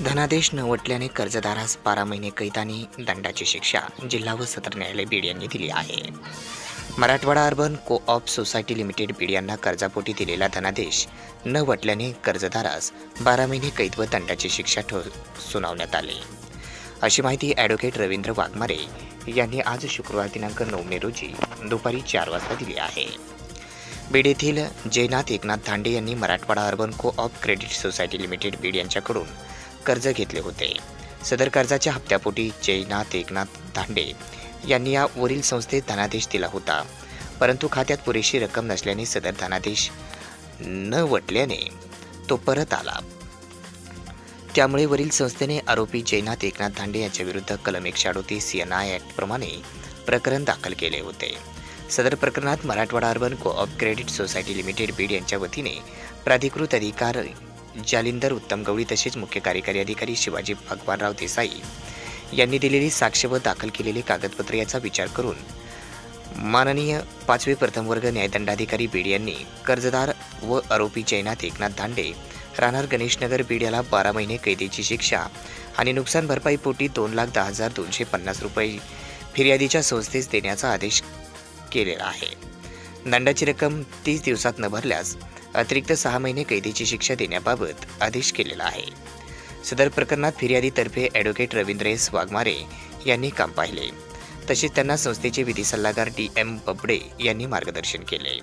धनादेश न वटल्याने कर्जदारास बारा महिने कैद आणि दंडाची शिक्षा जिल्हा व सत्र न्यायालय बीड यांनी दिली आहे. Marathwada urban co op society limited Beed यांना कर्जापोटी दिलेला धनादेश न वटल्याने कर्जदारास बारा महिने कैद व दंडाची शिक्षा ठो सुनावण्यात आली. अशी माहिती ॲडव्होकेट रवींद्र वाघमारे यांनी आज शुक्रवार दिनांक नऊ मे रोजी दुपारी चार वाजता दिली आहे. बीड येथील जयनाथ एकनाथ धांडे यांनी Marathwada urban co op credit society limited Beed यांच्याकडून कर्ज घेतले होते. सदर कर्जाच्या हप्त्यापोटी जयनाथ एकनाथ धांडे यांनी या वरील संस्थेत धनादेश दिला होता. परंतु खात्यात पुरेशी रक्कम नसल्याने सदर धनादेश न वटल्याने तो परत आला. त्यामुळे वरील संस्थेने आरोपी जयनाथ एकनाथ धांडे यांच्याविरुद्ध कलम एकशे अडोतीस एन आय ॲक्टप्रमाणे प्रकरण दाखल केले होते. सदर प्रकरणात Marathwada urban co op credit society limited Beed यांच्या वतीने प्राधिकृत अधिकारी जालिंदर उत्तम गवळी तसेच मुख्य कार्यकारी अधिकारी शिवाजी भगवानराव देसाई यांनी दिलेली साक्ष व दाखल केलेली कागदपत्र याचा विचार करून माननीय पाचवे प्रथम वर्ग न्यायदंडाधिकारी बीड यांनी कर्जदार व आरोपी जयनाथ एकनाथ दांडे राहणार गणेशनगर बीड याला बारा महिने कैदेची शिक्षा आणि नुकसान भरपाई पोटी दोन लाख दहा हजार दोनशे पन्नास रुपये फिर्यादीच्या संस्थेस देण्याचा आदेश केलेला आहे. दंडाची रक्कम तीस दिवसात न भरल्यास अतिरिक्त सहा महिने कैदीची शिक्षा देण्याबाबत आदेश केलेला आहे. सदर प्रकरणात फिर्यादीतर्फे ॲडव्होकेट रवींद्र एस वाघमारे यांनी काम पाहिले. तसेच त्यांना संस्थेचे विधी सल्लागार डी एम बबडे यांनी मार्गदर्शन केले.